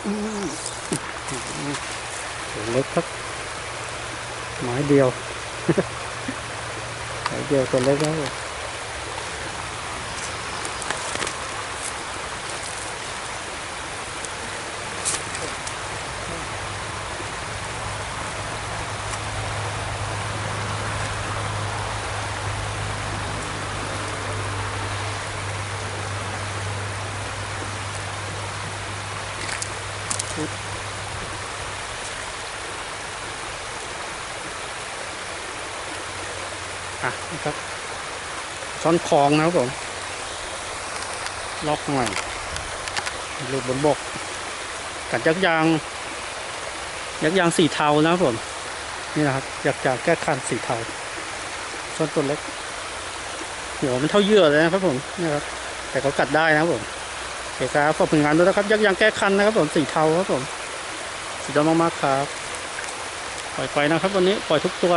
เล็กครับไม้เดียวไม้เดียวตัวเล็กแล้ว อะนะครับช้อนคลองนะครับผมล็อกใหม่ลูกบนบก กัดยักษ์ยาง ยักษ์ยางสีเทานะครับผม นี่นะครับ อยักษ์ยางแก้คันสีเทาช้อนตัวเล็กหัวมันเท่าเยื่อเลยนะครับผมนี่ครับ แต่เขากัดได้นะครับผม เคครับขอบคุณงานด้วยนะครับ ยักษ์ยางแก้คันนะครับผมสีเทาครับผมสุดยอดมากๆครับ ปล่อยไปนะครับวันนี้ปล่อยทุกตัว